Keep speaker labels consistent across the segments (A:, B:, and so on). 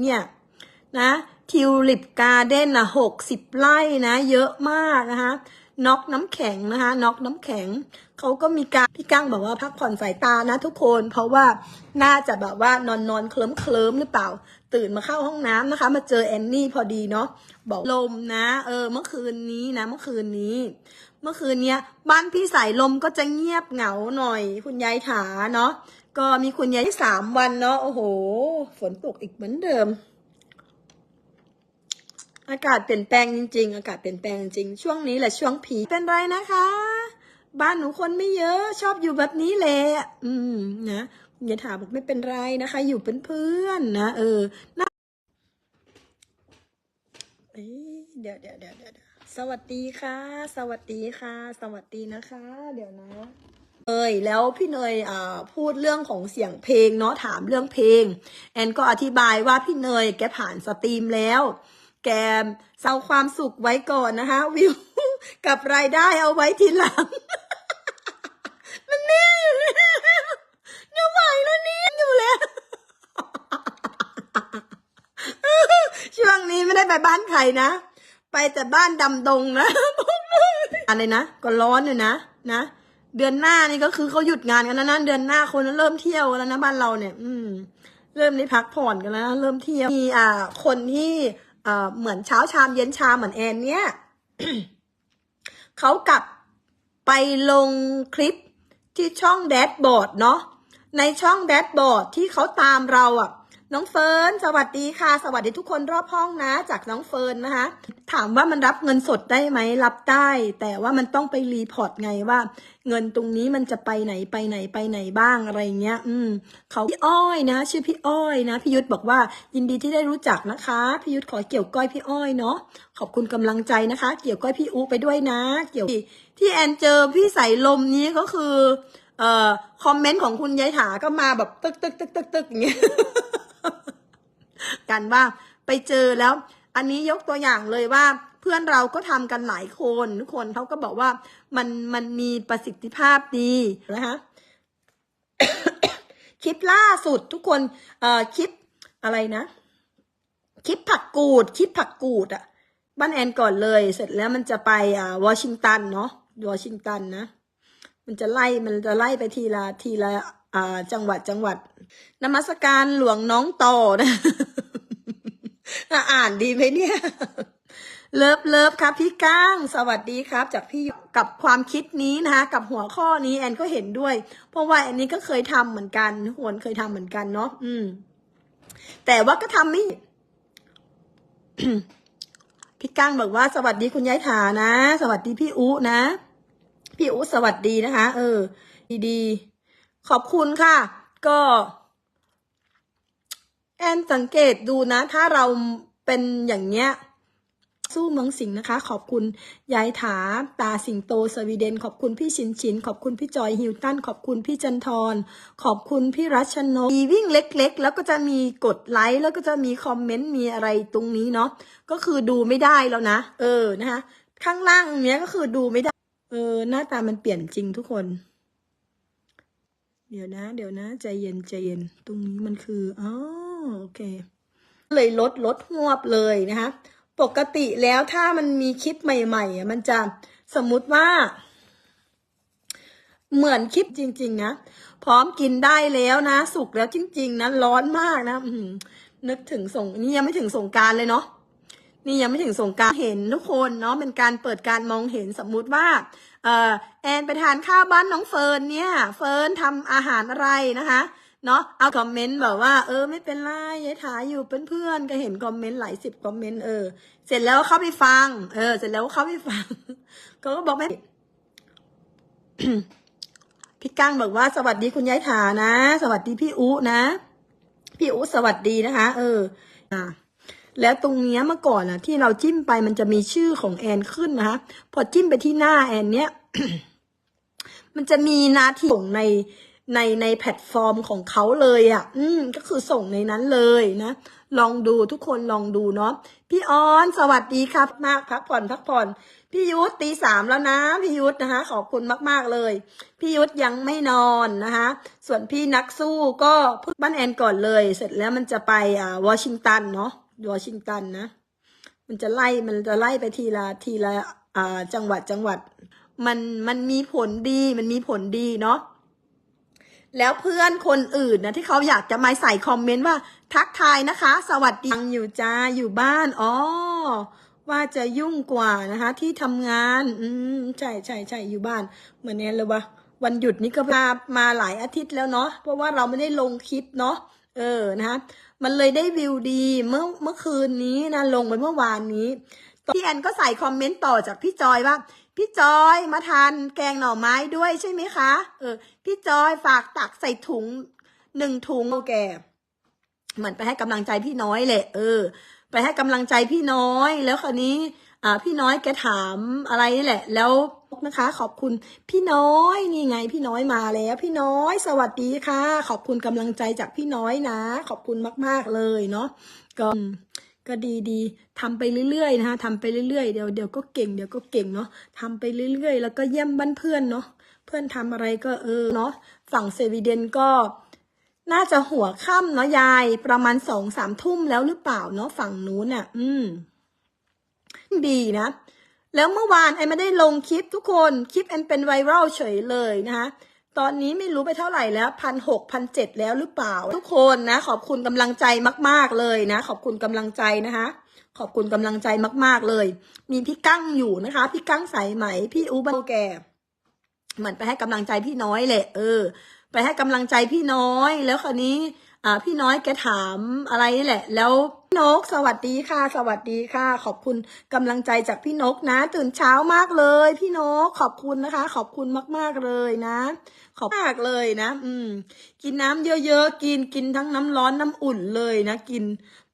A: เนี่ยนะทิวลิปการ์เด้นอะหกสิบไร่นะ เยอะมากนะคะน็อกน้ำแข็งนะคะน็อกน้ำแข็งเขาก็มีการพี่กั้งบอกว่าพักผ่อนสายตานะทุกคน เพราะว่าน่าจะแบบว่านอนนอนเคลิ้มเคลิ้มหรือเปล่า ตื่นมาเข้าห้องน้ำนะคะ มาเจอแอนนี่พอดีเนาะบอกลมนะ เออ เมื่อคืนนี้นะ เมื่อคืนนี้ เมื่อคืนเนี้ยบ้านพี่สายลมก็จะเงียบเหงาหน่อย คุณยายถาเนาะ ก็มีคุณยายที่สามวันเนาะโอ้โห ฝนตกอีกเหมือนเดิม อากาศเปลี่ยนแปลงจริง ๆ อากาศเปลี่ยนแปลงจริงช่วงนี้แหละช่วงผีเป็นไรนะคะ บ้านหนูคนไม่เยอะชอบอยู่แบบนี้แหละอืมนะคุณยายถามบอกไม่เป็นไรนะคะ อยู่เป็นเพื่อนนะเออน่าเอ้ยเดี๋ยวเดี๋ยวเดี๋ยวเดี๋ยวเดี๋ยวสวัสดีค่ะ สวัสดีค่ะ สวัสดีนะคะ เดี๋ยวนะ เอยแล้วพี่เนยพูดเรื่องของเสียงเพลงเนาะถามเรื่องเพลง แอนก็อธิบายว่าพี่เนยแกผ่านสตรีมแล้ว แกเศร้าความสุขไว้ก่อนนะคะ วิวกับรายได้เอาไว้ทีหลัง มันแน่อยู่แล้วจะไหวแล้วนี่อยู่แล้วช่วงนี้ไม่ได้ไปบ้านใครนะ ไปแต่บ้านดำดงนะอะไรนะ ก็ร้อนอยู่นะนะ เดือนหน้านี่ก็คือเขาหยุดงานกันแล้วนะเดือนหน้าคนเริ่มเที่ยวแล้วนะบ้านเราเนี่ย อืม เริ่มได้พักผ่อนกันแล้วนะเริ่มเที่ยวมีอ่า คนที่อ่าเหมือนเช้าชามเย็นชามเหมือนแอนเนี่ยเขากลับไปลงคลิปที่ช่องแดชบอร์ดเนาะในช่องแดชบอร์ดที่เขาตามเราอะ่ะ น้องเฟิร์นสวัสดีค่ะ สวัสดีทุกคนรอบห้องนะ จากน้องเฟิร์นนะคะ ถามว่ามันรับเงินสดได้ไหมรับได้ แต่ว่ามันต้องไปรีพอร์ตไงว่า เงินตรงนี้มันจะไปไหนไปไหนไปไหนบ้างอะไรเงี้ย อืมเขาพี่อ้อยนะ ชื่อพี่อ้อยนะพี่ยุทธบอกว่า ยินดีที่ได้รู้จักนะคะพี่ยุทธขอเกี่ยวก้อยพี่อ้อยเนาะขอบคุณกำลังใจนะคะ เกี่ยวก้อยพี่อูไปด้วยนะ เกี่ยวที่แอนเจอพี่ใส่ลมนี้ก็คือเอ่อคอมเมนต์ของคุณยายถาก็มาแบบตึกตึกตึกตึกตึกอย่างเงี้ย กันว่า ไปเจอแล้ว อันนี้ยกตัวอย่างเลยว่า เพื่อนเราก็ทำกันหลายคนทุกคนเขาก็บอกว่ามันมันมีประสิทธิภาพดีนะคะคลิปล่าสุดทุกคนเอ่อคลิปอะไรนะ คลิปผักกูด คลิปผักกูดอะบ้านแอนก่อนเลย เสร็จแล้วมันจะไปอ่าวอชิงตันเนาะวอชิงตันนะ มันจะไล่มันจะไล่ไปทีละทีละอ่าจังหวัดจังหวัดนมัสการหลวงน้องต่อนะ อ่านดีไหมเนี่ย เลิฟเลิฟครับพี่ก้าง สวัสดีครับ จากพี่กับความคิดนี้นะคะกับหัวข้อนี้แอนก็เห็นด้วย เพราะว่าอันนี้ก็เคยทำเหมือนกันหวนเคยทำเหมือนกันเนาะอืม แต่ว่าก็ทำไม่พี่ก้างบอกว่า สวัสดีคุณยายถานะ สวัสดีพี่อุนะ พี่อุสวัสดีนะคะ เออ ดีๆ ขอบคุณค่ะ ก็ แอนสังเกตดูนะ ถ้าเราเป็นอย่างเนี้ยสู้เมืองสิงห์นะคะ ขอบคุณยายถาตาสิงโตสวีเดน ขอบคุณพี่ชินชิน ขอบคุณพี่จอยฮิวตัน ขอบคุณพี่จันทร ขอบคุณพี่รัชนกมีวิ่งเล็ก ๆ แล้วก็จะมีกดไลค์แล้วก็จะมีคอมเมนต์มีอะไรตรงนี้เนาะก็คือดูไม่ได้แล้วนะ เออนะคะข้างล่างเนี้ยก็คือดูไม่ได้ เออ หน้าตามันเปลี่ยนจริงทุกคน เดี๋ยวนะ เดี๋ยวนะ ใจเย็นใจเย็นตรงนี้มันคืออ๋อ โอเค เลยลดลดหวบเลยนะคะ ปกติแล้วถ้ามันมีคลิปใหม่ๆมันจะสมมุติว่า เหมือนคลิปจริง ๆ นะ พร้อมกินได้แล้วนะ สุกแล้วจริง ๆ นะ ร้อนมากนะนึกถึงสงนี่ยังไม่ถึงสงการเลยเนาะนี่ยังไม่ถึงสงการเห็นทุกคนเนาะเป็นการเปิดการมองเห็นสมมุติว่าเออแอนไปทานข้าวบ้านน้องเฟิร์นเนี่ย เฟิร์นทำอาหารอะไรนะคะ เนาะเอาคอมเมนต์แบบว่า เออ ไม่เป็นไรยายถาอยู่เป็นเพื่อนก็เห็นคอมเมนต์หลายสิบคอมเมนต์เออเสร็จแล้วเข้าไปฟัง เออ เสร็จแล้วเข้าไปฟังเขาก็บอกไม่พี่กั้งบอกว่าสวัสดีคุณยายถานะ สวัสดีพี่อุนะ พี่อุสวัสดีนะคะ เออ อ่าแล้วตรงเนี้ยเมื่อก่อนอะที่เราจิ้มไปมันจะมีชื่อของแอนขึ้นนะคะพอจิ้มไปที่หน้าแอนเนี้ยมันจะมีนาที่ส่งใน ในในแพลตฟอร์มของเขาเลยอะ่ะ อืม ก็คือส่งในนั้นเลยนะ ลองดูทุกคนลองดูเนาะ พี่ออนสวัสดีครับ มากพักผ่อนพักผ่อน พี่ยุทธตีสามแล้วนะ พี่ยุทธนะคะขอบคุณมาก ๆเลย พี่ยุทธยังไม่นอนนะคะ ส่วนพี่นักสู้ก็พึ่บ้านแอนก่อนเลย เสร็จแล้วมันจะไปอ่าวอชิงตันเนาะ วอชิงตันนะ มันจะไล่ มันจะไล่ไปทีละทีละอ่าจังหวัดจังหวัด มันมันมีผลดี มันมีผลดีเนาะ แล้วเพื่อนคนอื่นนะที่เขาอยากจะมาใส่คอมเมนต์ว่า ทักทายนะคะ สวัสดีอยู่จ้าอยู่บ้านอ๋อว่าจะยุ่งกว่านะคะ ที่ทำงาน อืมใช่ใช่ใช่อยู่บ้าน เหมือนนี้เลยว่าวันหยุดนี้ก็มามาหลายอาทิตย์แล้วเนาะเพราะว่าเราไม่ได้ลงคลิปเนาะเออนะคะมันเลยได้วิวดีเมื่อเมื่อคืนนี้นะลงไปเมื่อวานนี้พี่แอนก็ใส่คอมเมนต์ต่อจากพี่จอยว่า พี่จอยมาทานแกงหน่อไม้ด้วยใช่ไหมคะ เออ พี่จอยฝากตักใส่ถุงหนึ่งถุงโอแกเหมือนไปให้กำลังใจพี่น้อยแหละ เออ ไปให้กำลังใจพี่น้อย แล้วคราวนี้ อ่า พี่น้อยแกถามอะไรนี่แหละ แล้วนะคะ ขอบคุณพี่น้อยนี่ไง พี่น้อยมาแล้ว พี่น้อยสวัสดีค่ะ ขอบคุณกำลังใจจากพี่น้อยนะ ขอบคุณมาก ๆเลยเนาะก็ ก็ดีดีทำไปเรื่อยๆนะคะทำไปเรื่อยๆเดี๋ยวเดี๋ยวก็เก่งเดี๋ยวก็เก่งเนาะทำไปเรื่อยๆ แล้วก็เยี่ยมบ้านเพื่อนเนาะเพื่อนทำอะไรก็เออเนาะฝั่งเซวีเดนก็น่าจะหัวค่ำเนาะยายประมาณสองสามทุ่มแล้วหรือเปล่าเนาะฝั่งนู้นน่ะ อืม ดีนะ แล้วเมื่อวานไอ้ไม่ได้ลงคลิปทุกคน คลิปแอนเป็นไวรัลเฉยเลยนะคะ ตอนนี้ไม่รู้ไปเท่าไหร่แล้วพันหกพันเจ็ดแล้วหรือเปล่า ทุกคนนะ ขอบคุณกำลังใจมาก ๆเลยนะ ขอบคุณกำลังใจนะคะ ขอบคุณกำลังใจมาก ๆเลย มีพี่กั้งอยู่นะคะ พี่กั้งสายไหมพี่อูบันแกเหมือนไปให้กำลังใจพี่น้อยแหละเออ ไปให้กำลังใจพี่น้อย แล้วคราวนี้ อ่า พี่น้อยแกถามอะไรนี่แหละ แล้ว นกสวัสดีค่ะ สวัสดีค่ะ ขอบคุณกำลังใจจากพี่นกนะ ตื่นเช้ามากเลย พี่นกขอบคุณนะคะ ขอบคุณมากๆเลยนะ ขอบมากเลยนะ อืม กินน้ำเยอะๆกินกินทั้งน้ำร้อนน้ำอุ่นเลยนะ กิน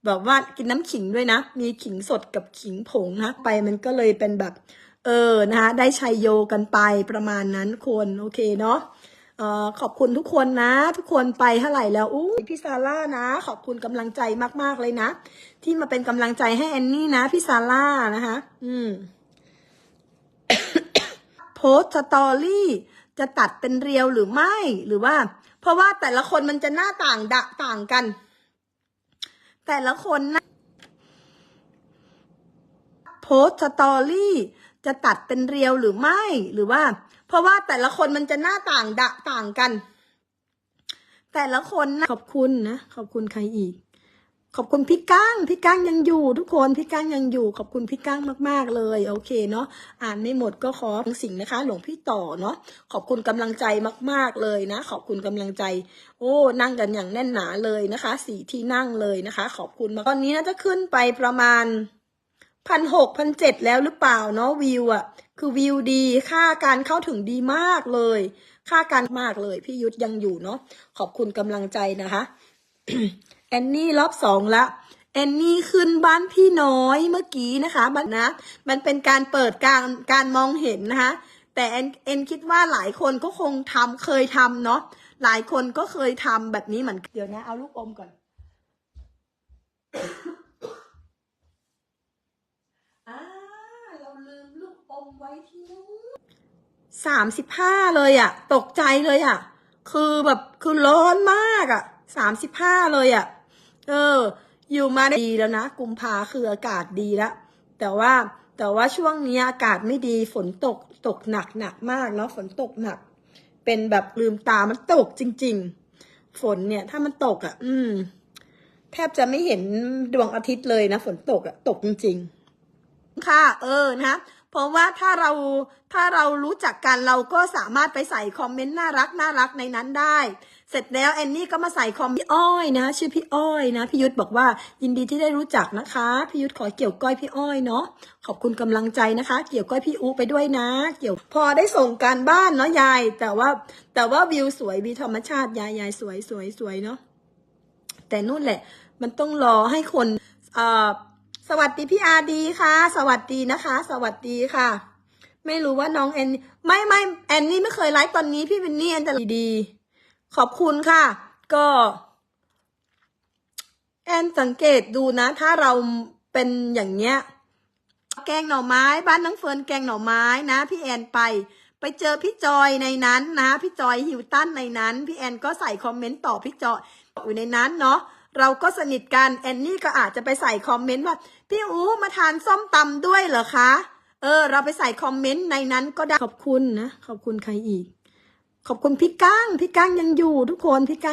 A: แบบว่ากินน้ำขิงด้วยนะ มีขิงสดกับขิงผงนะไปมันก็เลยเป็นแบบ เออนะคะได้ชัยโยกันไปประมาณนั้นคนโอเคเนาะ ออขอบคุณทุกคนนะ ทุกคนไปเท่าไหร่แล้วอู้พี่ซาร่านะ ขอบคุณกำลังใจมากๆเลยนะ ที่มาเป็นกำลังใจให้แอนนี่นะ พี่ซาร่านะคะ อืมโพสต์สตอรี่จะตัดเป็นเรียวหรือไม่หรือว่า เพราะว่าแต่ละคนมันจะหน้าต่างดะต่างกัน แต่ละคนนะโพสต์สตอรี่จะตัดเป็นเรียวหรือไม่หรือว่า ราะว่าแต่ละคนมันจะหน้าต่างดะต่างกัน แต่ละคนนะขอบคุณนะขอบคุณใครอีก ขอบคุณพี่ก้างพี่ก้างยังอยู่ ทุกคนพี่ก้างยังอยู่ ขอบคุณพี่ก้างมาก ๆ เลย โอเคเนาะอ่านไม่หมดก็ขอสิ่งนะคะ หลวงพี่ต่อเนาะขอบคุณกำลังใจมาก ๆเลยนะ ขอบคุณกำลังใจ โอ้นั่งกันอย่างแน่นหนาเลยนะคะสี่ที่นั่งเลยนะคะ ขอบคุณมาตอนนี้น่าจะขึ้นไปประมาณพันหกพันเจ็ดแล้วหรือเปล่าเนาะวิวอะ คือวิวดี ค่าการเข้าถึงดีมากเลย ค่าการมากเลย พี่ยุทธยังอยู่เนาะ ขอบคุณกำลังใจนะคะ แอนนี่รอบสองละ แอนนี่ขึ้นบ้านพี่น้อยเมื่อกี้นะคะมันนะ มันเป็นการเปิดการการมองเห็นนะคะ แต่แอนแอนคิดว่าหลายคนก็คงทำเคยทำเนาะ หลายคนก็เคยทำแบบนี้เหมือน เดี๋ยวนะ เอาลูกอมก่อน อ่าเราลืมลูกอม ไว้ที่นู้นสามสิบห้าเลยอะตกใจเลยอะคือแบบคือร้อนมากอะสามสิบห้าเลยอะเออ อยู่มาได้ดีแล้วนะกุมภาคืออากาศดีแล้วแต่ว่าแต่ว่าช่วงนี้อากาศไม่ดีฝนตกตกหนักหนักมากเนาะฝนตกหนัก เป็นแบบลืมตามันตกจริง ๆ ฝนเนี่ย ถ้ามันตกอะอืม แทบจะไม่เห็นดวงอาทิตย์เลยนะฝนตกอะตกจริง ๆ ค่ะ เออนะ เพราะว่าถ้าเราถ้าเรารู้จักกันเราก็สามารถไปใส่คอมเมนต์น่ารักน่ารักในนั้นได้ เสร็จแล้วแอนนี่ก็มาใส่คอมพี่อ้อยนะ ชื่อพี่อ้อยนะพี่ยุทธบอกว่ายินดีที่ได้รู้จักนะคะพี่ยุทธขอเกี่ยวก้อยพี่อ้อยเนาะขอบคุณกำลังใจนะคะ เกี่ยวก้อยพี่อูไปด้วยนะ เกี่ยวพอได้ส่งการบ้านเนาะยาย แต่ว่าแต่ว่าวิวสวยวิวธรรมชาติยายยายสวยสวยสวยเนาะแต่นู่นแหละ มันต้องรอให้คนอ่อ สวัสดีพี่อาดีค่ะ สวัสดีนะคะ สวัสดีค่ะ ไม่รู้ว่าน้องแอนไม่ไม่แอนนี่ไม่เคยไลฟ์ตอนนี้พี่วินนี่แอนจะดีขอบคุณค่ะ ก็ แอนสังเกตดูนะ ถ้าเราเป็นอย่างเนี้ย แกงหน่อไม้ บ้านน้องเฟิร์นแกงหน่อไม้นะ พี่แอนไป ไปเจอพี่จอยในนั้นนะ พี่จอยฮิวตันในนั้น พี่แอนก็ใส่คอมเมนต์ต่อพี่จอยอยู่ในนั้นเนาะ เราก็สนิทกันแอนนี่ก็อาจจะไปใส่คอมเมนต์ว่าพี่อูมาทานส้มตำด้วยเหรอคะ เออ เราไปใส่คอมเมนต์ในนั้นก็ได้ขอบคุณนะ ขอบคุณใครอีก ขอบคุณพี่ก้างพี่ก้างยังอยู่ทุกคนพี่ก้าง